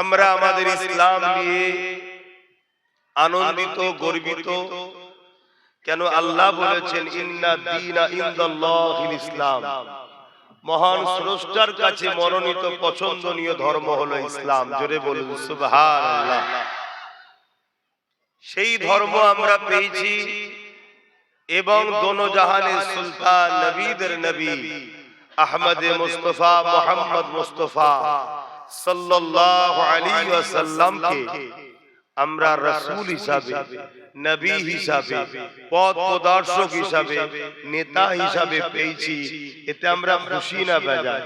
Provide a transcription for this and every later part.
আমরা আমাদের ইসলাম নিয়ে আনন্দিত গর্বিত। কেন আল্লাহ বলেছেন ইন্না দীনা ইনদাল্লাহিল ইসলাম। মহান স্রষ্টার কাছে মনোনীত পছন্দনীয় ধর্ম হলো ইসলাম। জোরে বলুন সুবহানাল্লাহ। সেই ধর্ম আমরা পেয়েছি এবং দোনো জাহানের সুলতান নবীদের নবী আহমদে মুস্তফা মোহাম্মদ মুস্তফা। সাল্লাল্লাহু আলাইহি ওয়াসাল্লামকে আমরা রাসূল হিসাবে নবী হিসাবে পথ প্রদর্শক হিসাবে নেতা হিসাবে পেয়েছি। এতে আমরা খুশি না বেজা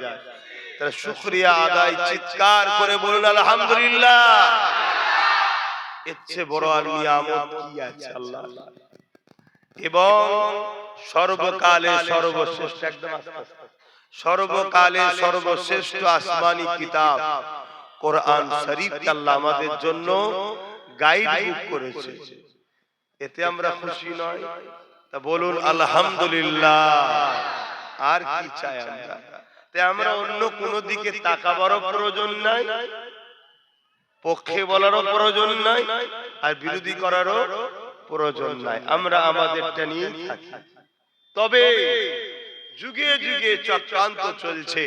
তার শুকরিয়া আদায় চিৎকার করে বলুন আলহামদুলিল্লাহ। এর চেয়ে বড় আর নিয়ামত কি আছে আল্লাহ? এবং সর্বকালে সর্বশ্রেষ্ঠ একদম আস্তে আস্তে। সর্বকালে সর্বশ্রেষ্ঠ আসমানি কিতাব। কোরআন শরীফ আল্লাহ আমাদের জন্য গাইড বুক করেছে। এতে আমরা খুশি নয়। তা বলুন আলহামদুলিল্লাহ। আর কি চাই আমরা? তাই আমরা অন্য কোন দিকে তাকাবারও প্রয়োজন নাই। পক্ষে বলারও প্রয়োজন নাই। আর বিরোধী করারও প্রয়োজন নাই। আমরা আমাদেরটা নিয়ে থাকি। তবে যুগে যুগে চক্রান্ত চলছে।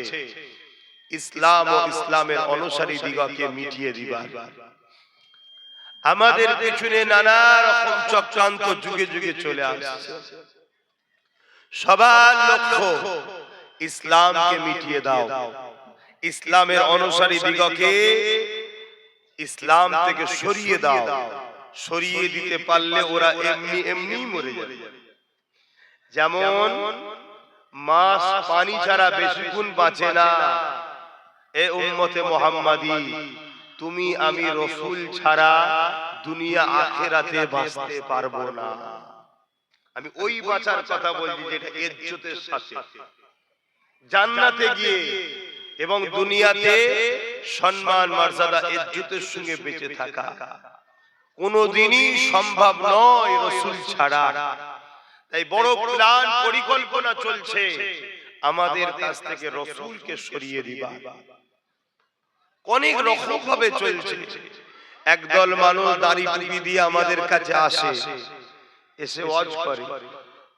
ইসলাম ও ইসলামের অনুসারী দিগকে মিটিয়ে দিবার। আমাদের পেছনে নানা রকম চক্রান্ত যুগে যুগে চলে আসছে। সবার লক্ষ্য ইসলামকে মিটিয়ে দাও। ইসলামের অনুসারী দিগকে ইসলাম থেকে সরিয়ে দাও। সরিয়ে দিতে পারলে ওরা এমনি এমনি মরে যাবে। যেমন মাস পানি ছাড়া বেশিক্ষণ বাঁচে না। এ উম্মতে মোহাম্মদী তুমি আমি রসুল ছাড়া দুনিয়া আখেরাতে বাঁচতে পারব না। আমি ওই বাঁচার কথা বলছি যেটা ইজ্জতের সাথে। জান্নাতে গিয়ে এবং দুনিয়াতে সম্মান মর্যাদা ইজ্জতের সঙ্গে বেঁচে থাকা। কোনোদিনই সম্ভব নয় রসুল ছাড়া। তাই বড় প্ল্যান পরিকল্পনা চলছে। আমাদের কাছ থেকে রসুলকে সরিয়ে দিবা। অনেক রকম ভাবে চলছে। একদল মানুষ দাড়ি টুপি দিয়ে আমাদের কাছে আসে। এসে ওয়াজ করে।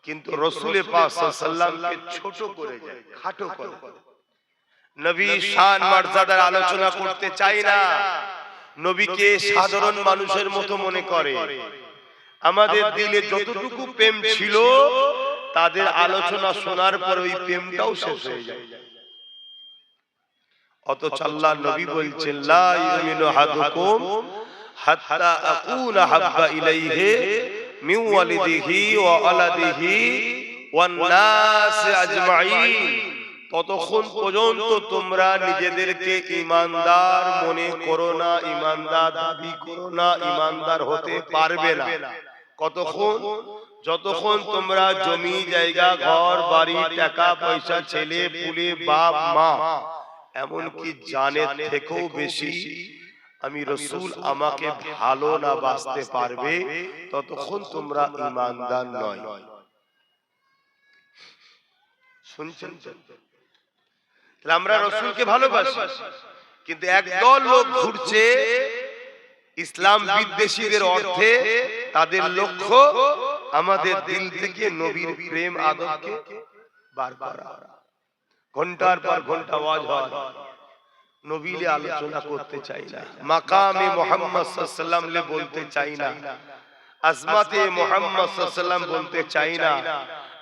কিন্তু রসুলের পাক সাল্লামকে ছোট করে যায় খাটো করে নবী শান মর্যাদার আলোচনা করতে চাই না। নবীকে সাধারণ মানুষের মতো মনে করে। আমাদের দিলে যতটুকু প্রেম ছিল তাদের আলোচনা শোনার পর ওই প্রেমটাও শেষ হয়ে যায়। অথচ আল্লাহ নবী বলছেন লা ইউমিনু আহাদুকুম হাত্তা আকুনা হাব্বা ইলাইহি মিন ওয়ালিদিহি ওয়া আলাদিহি ওয়ান নাস আজমাইন। ততক্ষণ পর্যন্ত তোমরা নিজেদেরকে ইমানদার মনে করো না ইমানদার দাবি করো না ইমানদার হতে পারবে না। কতক্ষণ? যতক্ষণ তোমরা জমি জায়গা ঘর বাড়ি টাকা পয়সা ছেলে পুলে বাপ মা। এমনকি জানের থেকেও বেশি আমি রসুল আমাকে ভালো না বাঁচতে পারবে ততক্ষণ তোমরা ইমানদার নয়। শুনছেন তাহলে আমরা রসুলকে ভালোবাসি। কিন্তু একদল লোক ঘুরছে ইসলাম বিদ্বেষীদের অর্থে তাদের লক্ষ্য আমাদের দিল থেকে নবীর প্রেম আদবকে বার করা। ঘণ্টার পর ঘণ্টা ওয়াজ হয়। নবীলে আলোচনা করতে চাই না। মাকামে মোহাম্মদ সাল্লাম লে বলতে চাই না। আজমাতে মোহাম্মদ সাল্লাম বলতে চাই না।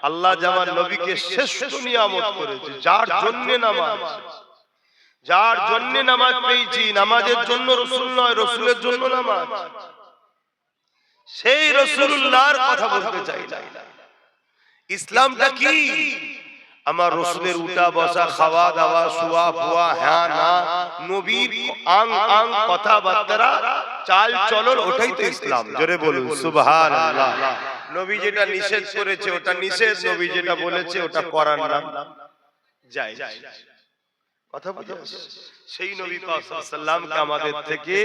আল্লাহ যেমন নবীকে শ্রেষ্ঠ নিয়ামত করেছে যার জন্য নামাজ। যার জন্য নামাজ পেয়েছি নামাজের জন্য রসুল নয় রসুলের জন্য নামাজ। সেই রসুল্লাহর কথা বলতে চাই না। ইসলামটা কি? আমার রসুলের উঠা বসা খাওয়া দাওয়া শুয়া ফুয়া হ্যাঁ না নবীর আং আং কথাবার্তা চাল চলন ওটাই তো ইসলাম। জোরে বলুন সুবহান নবী যেটা নিষেধ করেছে ওটা নিষেধ নবী যেটা বলেছে ওটা করার নাম। যাই। কথা বুঝে সেই নবী সাল্লামকে আমাদের থেকে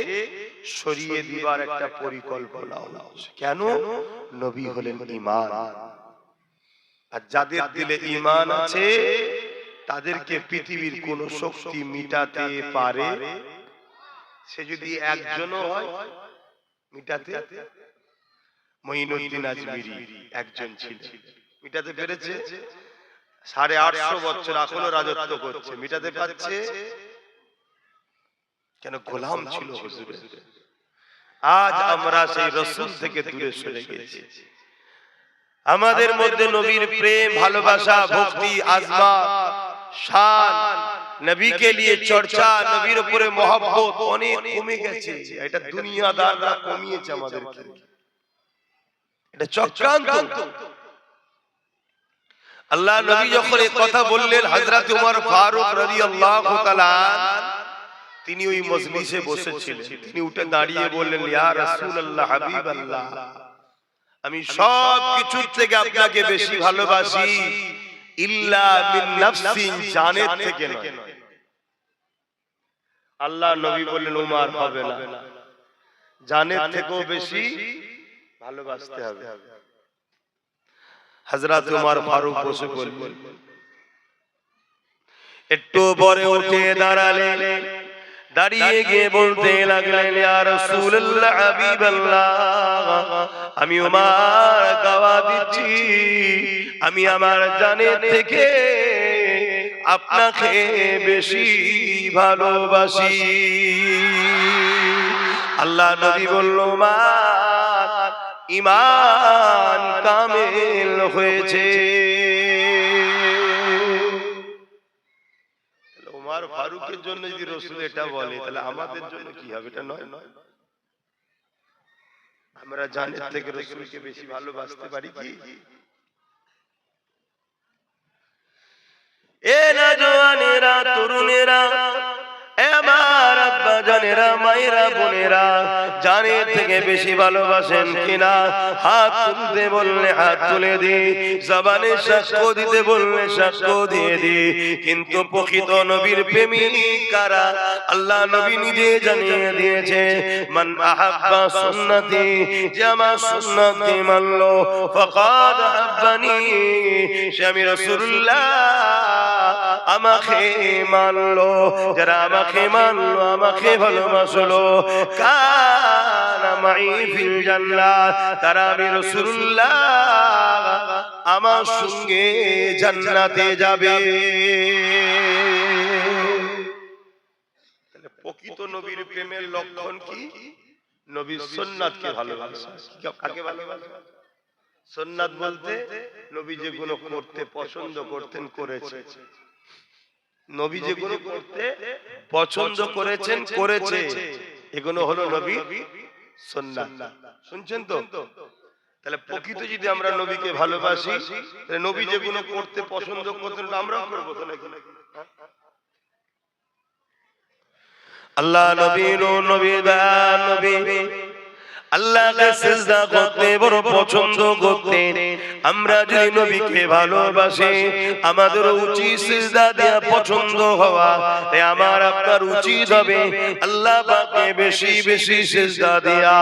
সরিয়ে দিবার একটা পরিকল্পনা কেন? নবী হলেন ঈমান। আর যাদের দিলে ঈমান আছে তাদেরকে পৃথিবীর কোন শক্তি মিটাতে পারে। সে যদি একজনও হয় মিটাতে মঈনুদ্দিন আজমিরি একজন ছিল মিটাতে পেরেছে। সাড়ে আটশো বছর এখনও রাজত্ব করছে। মিটাতে পারছে কেন গোলাম ছিল হুজুরের? আজ আমরা সেই রসুল থেকে দূরে সরে গেছি। আমাদের মধ্যে নবীর প্রেম ভালোবাসা ভক্তি আজমা শান নবীকে নিয়ে চর্চা নবীর উপরে মহব্বত অনেক কমে গেছে। এটা দুনিয়াদাররা কমিয়েছে আমাদেরকে। এটা চক্রান্ত। আল্লাহ নবী যখন এই কথা বললেন হযরত উমর ফারুক রাদিয়াল্লাহু তাআলা তিনি ওই মজলিসে বসেছিলেন। তিনি উঠে দাঁড়িয়ে বললেন ইয়া রাসূলুল্লাহ হাবিবাল্লাহ আমি সব কিছুর থেকে আপনাকে বেশি ভালোবাসি। ইল্লা মিন নাফসিন জানের থেকে নয়। আল্লাহ নবী বললেন উমার হবে না। জানের থেকেও বেশি ভালোবাসতে হবে। হযরত উমর ফারুক বসে বললেন একটু পরে উঠে দাঁড়ালেন দাঁড়িয়ে গিয়ে বলতে লাগলেন আমি উমার গাওয়া দিচ্ছি আমি আমার জানে থেকে আপনাকে বেশি ভালোবাসি। আল্লাহ নবী বলল মা ইমান কামেল হয়েছে। ওমর ফারুকের জন্য যদি রসুল এটা বলে তাহলে আমাদের জন্য কি হবে? এটা নয়। নয়। আমরা জানের থেকে রসুলকে বেশি ভালোবাসতে পারি কি? এ না জওয়ানেরা তরুণেরা আমার কিন্তু প্রকৃত নবীর প্রেমিক কারা? আল্লাহ নবী নিজে জানিয়ে দিয়েছে, মান আমার মানলো রাসূলুল্লাহ আমাকে মানলো। যারা আমাকে মানলো, আমাকে ভালোবাসলো। কানা মাই ফিল জান্নাত? তারা আমি আমার সঙ্গে জান্নাতে যাবে। তাহলে প্রকৃত নবীর প্রেমের লক্ষণ কি? নবীর ভালোবাসা। বলতে নবী যেগুলো করতে পছন্দ করতেন, করেছে। নবী যেগুলো করতে পছন্দ করেছেন করেছে। এগুলো হলো নবী সুন্নাত শুনছেন তো? তাহলে প্রকৃত যদি আমরা নবীকে ভালোবাসি তাহলে নবী যেগুলো করতে পছন্দ করতেন আমরাও করব তো নাকি আল্লাহ নবী নবী দা নবী আল্লাহকে সিজদা করতে বড় পছন্দ করতে আমরা যদি নবীকে ভালোবাসি, আমাদের উচিত সিজদা দেয়া পছন্দ হওয়া। তাই আমার আপনার উচিত হবে আল্লাহ পাকে বেশি বেশি সিজদা দেয়া।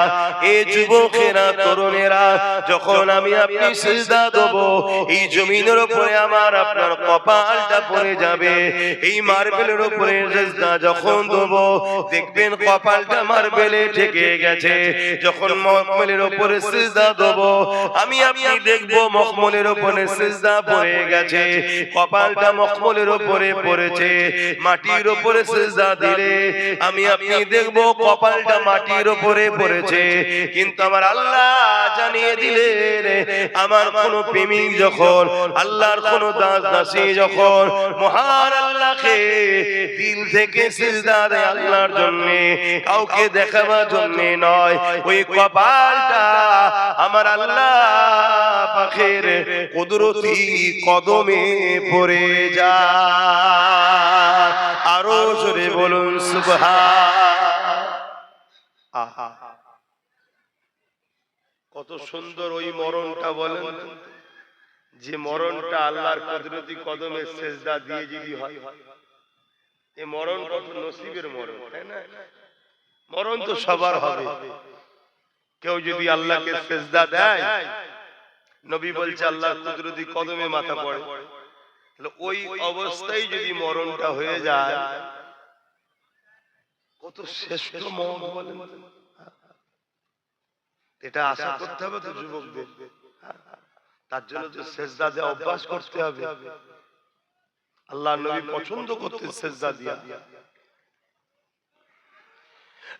এই যুবকেরা, তরুণেরা, যখন আমি আপনি সিজদা দেব, এই জমিনের উপরে আমার আপনার কপালটা পড়ে যাবে। এই মার্বেলের উপরে সিজদা যখন দেব, দেখবেন কপালটা মার্বেলে ঠেকে গেছে। যখন মখমলের উপরে সিজদা দেব আমি আপনি দেখব মখমলের উপরে সিজদা পড়ে গেছে কপালটা মখমলের উপরে পড়েছে মাটির উপরে সিজদা দিলে আমি আপনি দেখব কপালটা মাটির উপরে পড়েছে কিন্তু আমার আল্লাহ জানিয়ে দিলেন আমার কোন প্রেমিক যখন আল্লাহর কোন দাস দাসী যখন মহান আল্লাহকে দিল থেকে সিজদা দেয় আল্লাহর জন্য কাউকে দেখাবার জন্য নয় ওই কপালটা আমার আল্লাহ পাখের কুদরতি কদমে পড়ে যা। আরও জোরে বলুন সুবহান। আহা। কত সুন্দর ওই মরণটা বলেন যে মরণটা আল্লাহর কুদরতি কদমে সেজদা দিয়ে যদি হয়। এই মরণ কত নসিবের মরণ তাই না? মরণ তো সবার হবে। কেউ যদি আল্লাহকে সেজদা দেয় নবী বলছে আল্লাহর কুদরতি কদমে মাথা পড়ে। তাহলে ওই অবস্থায় যদি মরণটা হয়ে যায় কত শ্রেষ্ঠ বলেন। এটা আশা করতে হবে তো যুবকদের। তার জন্য তো সেজদা দেওয়া অভ্যাস করতে হবে। আল্লাহ নবী পছন্দ করতে সেজদা দিয়া।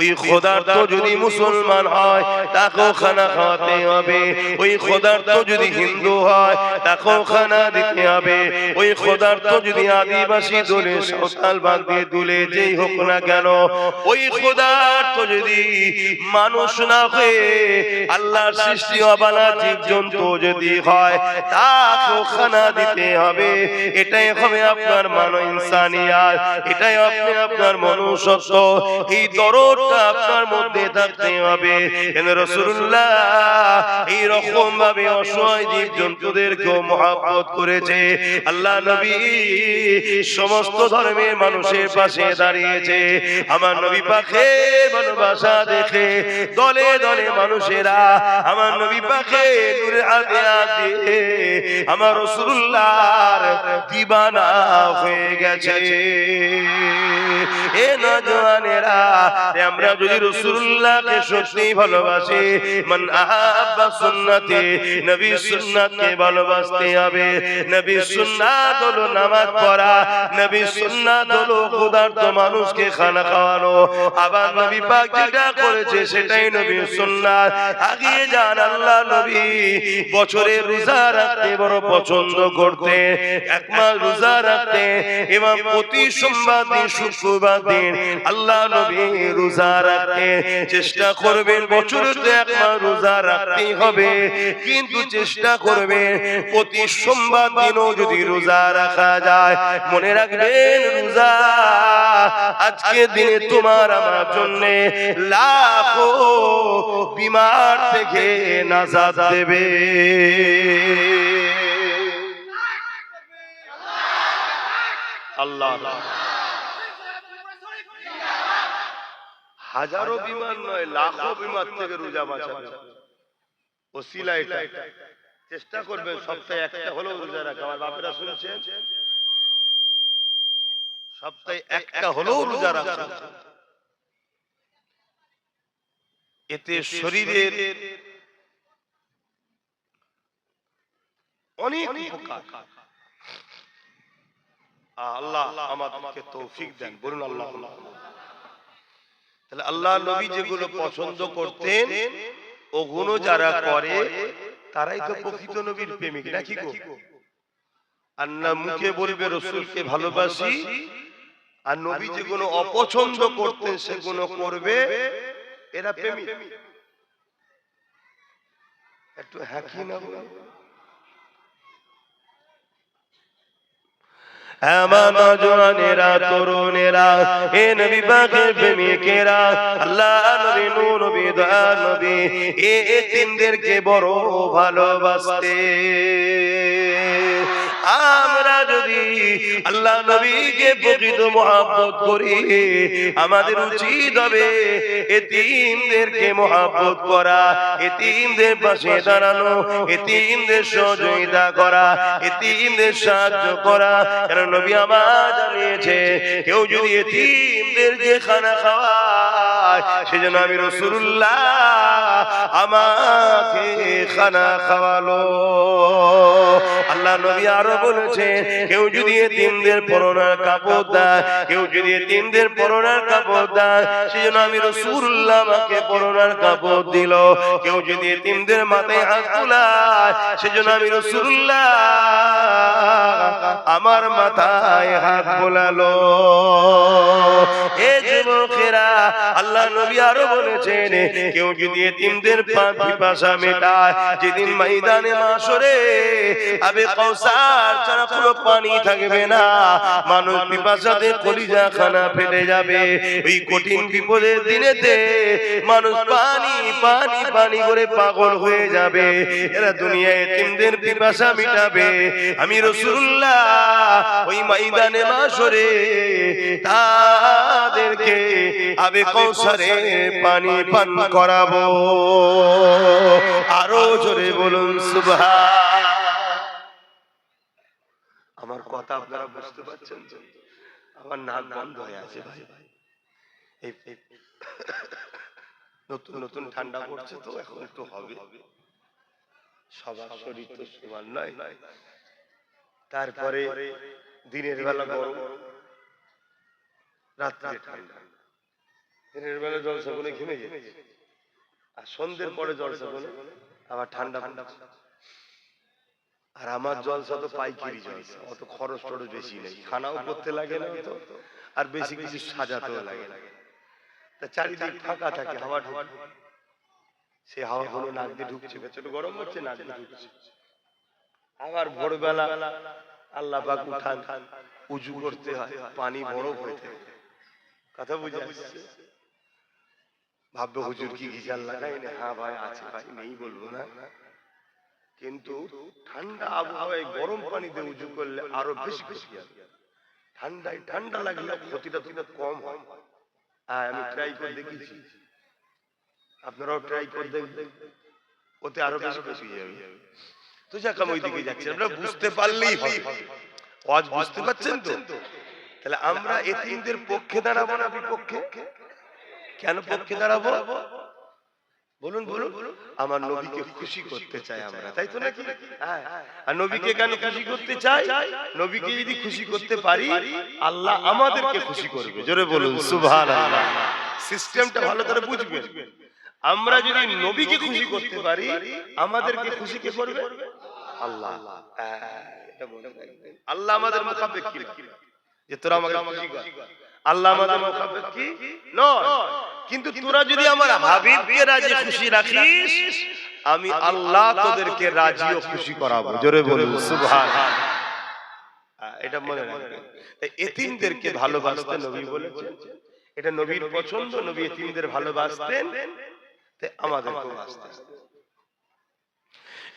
ওই খোদার তো যদি মুসলমান হয়, তাকেও খানা খাওয়াতে হবে। ওই খোদার তো যদি হিন্দু হয়, তাকেও খানা দিতে হবে। ওই খোদার তো যদি আদিবাসী দলে বাদ দিয়ে দুলে যেই হোক না কেন, ওই খোদার তো যদি মানুষ না হয়ে আল্লাহর সৃষ্টি অবালা জীব জন্তু যদি হয়, তাকেও খানা দিতে হবে। এটাই হবে আপনার মানব ইনসানিয়াত, এটাই আপনি আপনার মনুষ্যত্ব। এই দরদটা আপনার মধ্যে থাকতে হবে। কেন রাসূলুল্লাহ? এই রকম ভাবে অসহায় জীব জন্তুদেরকেও মহাব্বত করেছে। আল্লাহ নবী সমস্ত ধর্মের মানুষের পাশে দাঁড়িয়েছে। আমার নবী পাখে ভালোবাসা দেখে দলে দলে মানুষেরা আমার নবী পাখে আমার রাসূলুল্লাহর দিবানা হয়ে গেছে। এ নজওয়ানেরা আমরা যদি রাসূলুল্লাহকে সত্যি ভালোবাসি, মান আহাব্বা সুন্নতি, নবী সুন্নাতকে ভালোবাসতে হবে। নবী সুন্নাত হলো নামাজ পড়া, নবী সুন্নাত হলো ক্ষুধার্ত মানুষকে খানা খাওয়ানো। আবার নবী পাক যেটা করেছে সেটাই নবী সুন্নাত। আগিয়ে যান আল্লাহ নবী বছরে রোজা রাখতে বড় পছন্দ করতে এক মাস রোজা রাখতে এবং প্রতি সোমবার দিন, শুক্রবার দিন আল্লাহ নবী রোজা রাখতে চেষ্টা করবেন, বছরে তো এক মাস রোজা রাখতেই হবে। কিন্তু চেষ্টা করবেন, প্রতি সোমবার দিনও যদি রোজা রাখা যায়, মনে রাখবেন রোজা আজকে দিনে তোমার আমার জন্য লাখো বিমার থেকে নাজাদ দেবে। আল্লাহ আল্লাহ। হাজারো বিমান নয় লাখো বিমান থেকে রোজা বাঁচাবে। ওসিলা এটা। চেষ্টা করবেন সপ্তাহে একটা হলেও রোজা রাখা। আমার বাপেরা শুনছেন? সপ্তাহে একটা হলেও রোজা রাখা। এতে শরীরের অনেক উপকার। আল্লাহ আমাদেরকে তৌফিক দেন। বলুন আল্লাহ আল্লাহ তাহলে আল্লাহ নবী যেগুলো পছন্দ করতেন ওগুলো যারা করে তারাই তো প্রকৃত নবীর প্রেমিক নাকি গো? আর না মুখে বলবে রসুলকে ভালোবাসি আর নবী যেগুলো অপছন্দ করতেন সেগুলো করবে এরা প্রেমিক। একটু হ্যাকি না বলো? আমার নজওয়ানেরা তরুণেরা এ নবী পাকের প্রেমিকেরা, আল্লাহ নবী, নূর, নবী, দয়া নবী, এ তিনদেরকে বড় ভালোবাসতে আমরা যদি আল্লাহ নবীকে প্রকৃত মহাব্বত করি, আমাদের উচিত হবে এতিমদেরকে মহাব্বত করা, এতিমদের পাশে দাঁড়ানো, এতিমদের সহযোগিতা করা, এতিমদের সাহায্য করা। কেন নবী আমার জানিয়েছে, কেউ যদি এতিমদেরকে খানা খাওয়ায় সেজন্য আমি রসুল্লাহ আমাকে খানা খাওয়ালো। আল্লাহ নবী আরও বলেছে কেউ যদি এতিমদের পরনার কাপড় দেয়, কেউ যদি এতিমদের পরনার কাপড় দেয়, সেজন্য আমি রসুল্লাহ আমাকে পরনার কাপড় দিল। কেউ যদি এতিমদের মাথায় হাত তুলায়, সেজন্য আমি রসুল্লাহ আমার মাথায় হাত বোলালো। এ যুবকেরা, আল্লাহ নবী আরও বলেছেন, কেউ যদি এতিমদের পিপাসা মেটায়, যেদিন ময়দানে আবে কৌসার ছাড়া পানি থাকবে না। মানুষ পিপাসাতে কলিজা খানা ফেটে যাবে। ওই কঠিন বিপদের দিনেতে মানুষ পানি পানি পানি করে পাগল হয়ে যাবে। এরা দুনিয়ায় তিনদের পিপাসা মিটাবে। আমি রসুল্লাহ, ওই ময়দানে মাসরে তাদেরকে আবে কৌশলে পানি পান করাবো। আরও জোরে বলুন সুবহান। আমার কথা আপনারা বুঝতে পারছেন আমার নাক বন্ধ হয়ে আছে ভাই। এই- নতুন নতুন ঠান্ডা পড়ছে তো এখন একটু হবে। সবার শরীর তো সমান নয়। তারপরে দিনের বেলা গরম। রাত্রে ঠান্ডা। দিনের বেলা ঘেমে আর সন্ধ্যের পরে আবার ঠান্ডা ঠান্ডা আর আমার জলসা তো পাইকারি জলসা, অত খরচ টরচ বেশি নেই। খানাও করতে লাগে না তো আর বেশি কিছু লাগে তা চারিদিক ফাঁকা থাকে, হাওয়া ঢুকে। সে হাওয়া গুলো নাক দিয়ে ঢুকছে ভেতরে গরম হচ্ছে, নাক দিয়ে ঢুকছে। আবার ভোরবেলা আল্লাহ পাক উঠান, উজু করতে হয়, পানি বরফ হয়ে। কথা বুঝে আসছে? ভাববে হুজুর কি গিজার লাগাই না? হ্যাঁ ভাই আছে ভাই নেই বলব না। কিন্তু ঠান্ডা আবহাওয়ায় গরম পানিতে উজু করলে আরও বেশি খুশি ঠান্ডায় ঠান্ডা লাগলে ক্ষতিটা তো কম হয়। হ্যাঁ। আমি ট্রাই করে দেখেছি। আপনারাও ট্রাই করে দেখবেন। ওতে আরও বেশি খুশি যাবে তো যাক আমি ওইদিকে যাচ্ছি। আপনারা বুঝতে পারলেই হবে। আজ বুঝতে পারছেন তো? তাহলে আমরা এতিমদের পক্ষে দাঁড়াবো না বিপক্ষে? কেন পক্ষে দাঁড়াবো? বলুন বলুন। আমার নবীকে খুশি করতে চাই আমরা তাই তো নাকি? হ্যাঁ। আর নবীকে কেন খুশি করতে চাই? নবীকে যদি খুশি করতে পারি আল্লাহ আমাদেরকে খুশি করবে। জোরে বলুন সুবহানাল্লাহ। সিস্টেমটা ভালো করে বুঝবেন। আমরা যদি নবীকে খুশি করতে পারি আমাদেরকে খুশি কে করবে? আল্লাহ। হ্যাঁ, এটা আল্লাহ আমাদের মোকাবেক যে তোরা আমাকে খুশি কর। আল্লাহ আমাদের কি? নয়। কিন্তু তোরা যদি আমার হাবিবকে রাজি খুশি রাখিস আমি আল্লাহ তোদেরকে রাজি ও খুশি করাবো। জোরে বলুন সুবহান। এটা মনে রাখবেন। এতিমদেরকে ভালোবাসতে নবী বলেছেন। এটা নবীর পছন্দ নবী এতিমদের ভালোবাসতেন। হবে। এ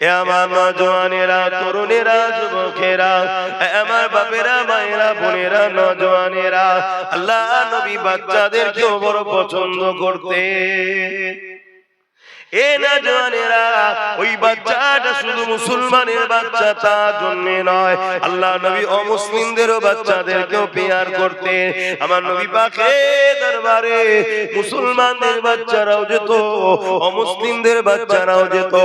আমার নজওয়ানেরা তরুণেরা, যুবকেরা আমার বাপেরা, মায়েরা, বোনেরা নজওয়ানেরা আল্লাহ নবী বাচ্চাদেরকেও বড় পছন্দ করতে এ নজওয়ানেরা ওই বাচ্চাটা শুধু মুসলমানের বাচ্চা জন্য নয়। আল্লাহ নবী অমুসলিমদেরও বাচ্চাদেরকেও পেয়ার করতে আমার নবী পাকে দরবারে মুসলমানদের বাচ্চারাও যেত, অমুসলিমদের বাচ্চারাও যেত।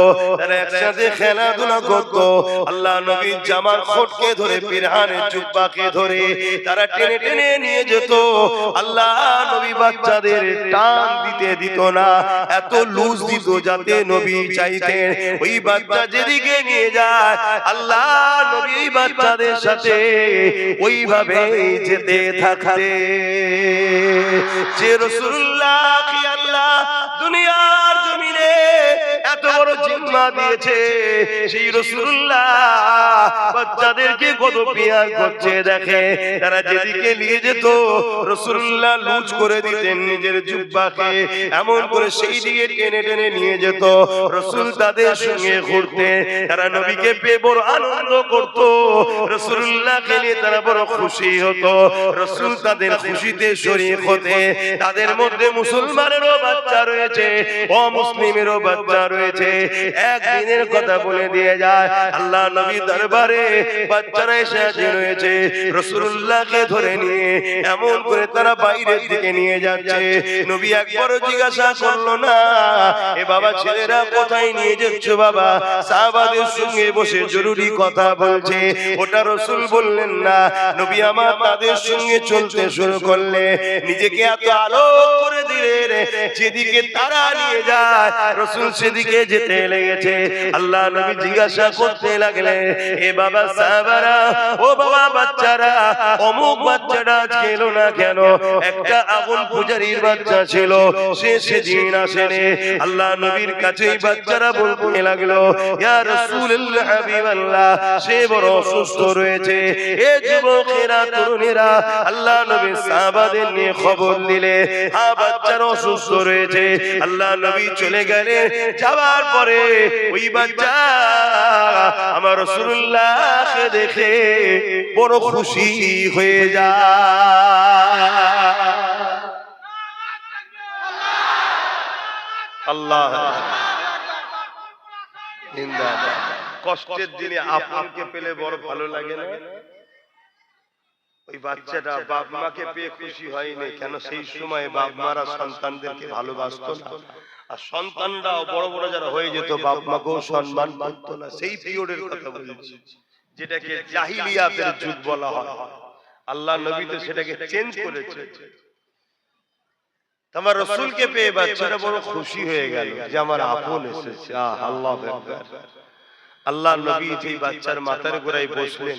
তারা একসাথে খেলাধুলা করত। আল্লাহ নবী জামার খোটকে ধরে, পিরহানের জুব্বাকে ধরে তারা টেনে টেনে নিয়ে যেত। আল্লাহ নবী বাচ্চাদের টান দিতে দিত না, এত লুজ দিত যাতে নবী চাইতেন, ওই বাচ্চা যেদিকে নিয়ে যায়, আল্লাহ নবী বাচ্চাদের সাথে ওইভাবে যেতে থাকতে যে রসুল্লাহ বড় জিম্মা দিয়েছে। সেই রসুল্লাহ বাচ্চাদেরকে কত পিয়ার করছে, দেখে। তারা যেদিকে নিয়ে যেত, রসুল্লাহ লুজ করে দিতেন নিজের জুব্বাকে। এমন করে সেই দিকে টেনে টেনে নিয়ে যেত। রসুল তাদের সঙ্গে ঘুরতে, তারা নবীকে পেয়ে বড় আনন্দ করত। রসুল্লাহকে নিয়ে তারা বড় খুশি হতো। রসুল তাদের খুশিতে শরীর হতে, তাদের মধ্যে মুসলমানেরও বাচ্চা রয়েছে, অমুসলিমেরও বাচ্চা রয়েছে। একদিনের কথা বলে দিয়ে যায়। আল্লাহ নবী দরবারে বাচ্চারা এসে হাজির হয়েছে। রসুল্লাহকে ধরে নিয়ে এমন করে তারা বাইরের দিকে নিয়ে যাচ্ছে। নবী একবারও জিজ্ঞাসা করল, না, এ বাবা ছেলেরা কোথায় নিয়ে যাচ্ছ বাবা? সাহাবাদের সঙ্গে বসে জরুরি কথা বলছে। ওটা রসুল বললেন, না, নবী আমার তাদের সঙ্গে চলতে শুরু করলে। নিজেকে এত আলো করে দিলেন যেদিকে তারা নিয়ে যায়, রসুল সেদিকে দিকে যেতে লেগেছে। আল্লাহ নবী জিজ্ঞাসা করতে লাগলে এ বাবা সাহাবারা, ও বাবা বাচ্চারা, অমুক বাচ্চাটা এলো না কেন? একটা আগুন পূজারীর বাচ্চা ছিল, সে সেদিন আসেনি। আল্লাহ নবীর কাছে বাচ্চারা বলতে লাগল, ইয়া রাসূলুল্লাহ হাবিবাল্লাহ, সে বড় অসুস্থ রয়েছে। এ যুবকেরা, তরুণেরা, আল্লাহ নবী সাহাবাদের নিয়ে খবর দিলে হ্যাঁ বাচ্চারা অসুস্থ রয়েছে। আল্লাহ নবী চলে গেলে যাওয়ার পরে ওই বাচ্চা আমার রাসূলুল্লাহকে দেখে বড় খুশি হয়ে যায়। আল্লাহ। কষ্টের দিনে আপনকে পেলে বড় ভালো লাগে না? ওই বাচ্চাটা বাপ মাকে পেয়ে খুশি হয়নি কেন? সেই সময় বাপ মারা সন্তানদেরকে ভালোবাসতো না। আর সন্তানরাও বড় বড় যারা হয়ে যেত বাপ মাকেও সম্মান করতো না সেই পিরিয়ডের কথা বলছি যেটাকে জাহিলিয়াতের যুগ বলা হয়। আল্লাহ নবী তো সেটাকে চেঞ্জ করেছে। আমার রসুলকে পেয়ে বাচ্চাটা বড় খুশি হয়ে গেল যে আমার আপন এসেছে। আহ, আল্লাহ আল্লাহ নবী যে বাচ্চার মাথার গোড়ায় বসলেন